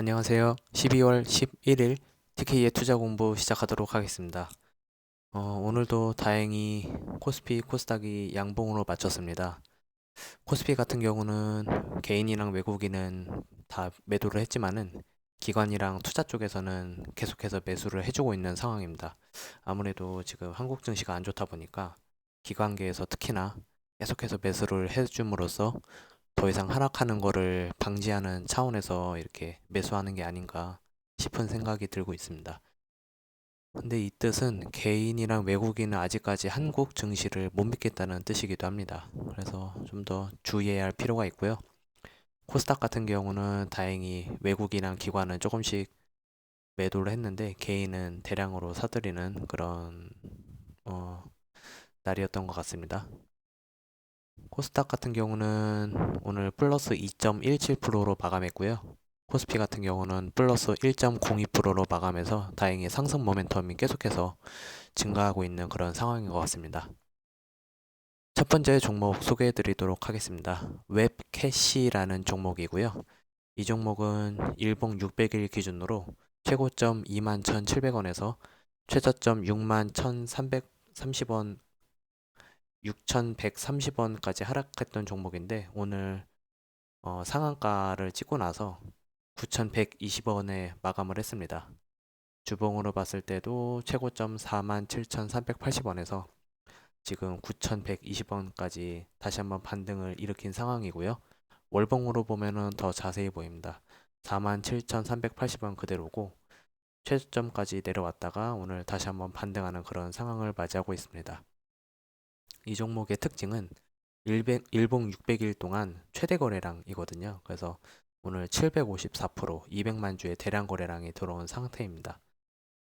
안녕하세요. 12월 11일 TK의 투자 공부 시작하도록 하겠습니다. 어, 오늘도 다행히 코스피, 코스닥이 양봉으로 마쳤습니다. 코스피 같은 경우는 개인이랑 외국인은 다 매도를 했지만은 기관이랑 투자 쪽에서는 계속해서 매수를 해주고 있는 상황입니다. 아무래도 지금 한국 증시가 안 좋다 보니까 기관계에서 특히나 계속해서 매수를 해줌으로써 더 이상 하락하는 거를 방지하는 차원에서 이렇게 매수하는 게 아닌가 싶은 생각이 들고 있습니다. 근데 이 뜻은 개인이랑 외국인은 아직까지 한국 증시를 못 믿겠다는 뜻이기도 합니다. 그래서 좀 더 주의해야 할 필요가 있고요. 코스닥 같은 경우는 다행히 외국인이랑 기관은 조금씩 매도를 했는데 개인은 대량으로 사들이는 그런 어, 날이었던 것 같습니다. 코스닥 같은 경우는 오늘 플러스 2.17%로 마감했고요. 코스피 같은 경우는 플러스 1.02%로 마감해서 다행히 상승 모멘텀이 계속해서 증가하고 있는 그런 상황인 것 같습니다. 첫 번째 종목 소개해 드리도록 하겠습니다. 웹캐시라는 종목이고요. 이 종목은 일봉 600일 기준으로 최고점 21,700원에서 최저점 61,330원 6,130원까지 하락했던 종목인데 오늘 어, 상한가를 찍고 나서 9,120원에 마감을 했습니다. 주봉으로 봤을 때도 최고점 47,380원에서 지금 9,120원까지 다시 한번 반등을 일으킨 상황이고요. 월봉으로 보면은 더 자세히 보입니다. 47,380원 그대로고 최저점까지 내려왔다가 오늘 다시 한번 반등하는 그런 상황을 맞이하고 있습니다. 이 종목의 특징은 일백, 일봉 600일 동안 최대 거래량이거든요. 그래서 오늘 754% 200만 주의 대량 거래량이 들어온 상태입니다.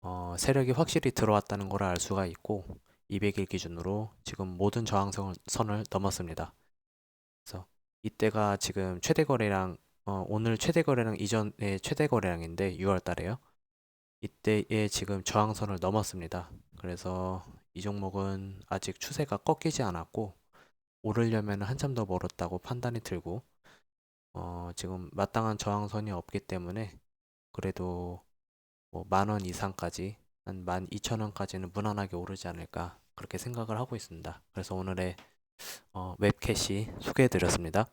어, 세력이 확실히 들어왔다는 걸 알 수가 있고 200일 기준으로 지금 모든 저항선을 넘었습니다. 그래서 이때가 지금 최대 거래량 어, 오늘 최대 거래량 이전의 최대 거래량인데 6월 달에요. 이때에 지금 저항선을 넘었습니다. 그래서 이 종목은 아직 추세가 꺾이지 않았고 오르려면 한참 더 멀었다고 판단이 들고 어, 지금 마땅한 저항선이 없기 때문에 그래도 뭐 만원 이상까지 한 만 이천 원까지는 무난하게 오르지 않을까 그렇게 생각을 하고 있습니다. 그래서 오늘의 어, 웹캐시 소개해 드렸습니다.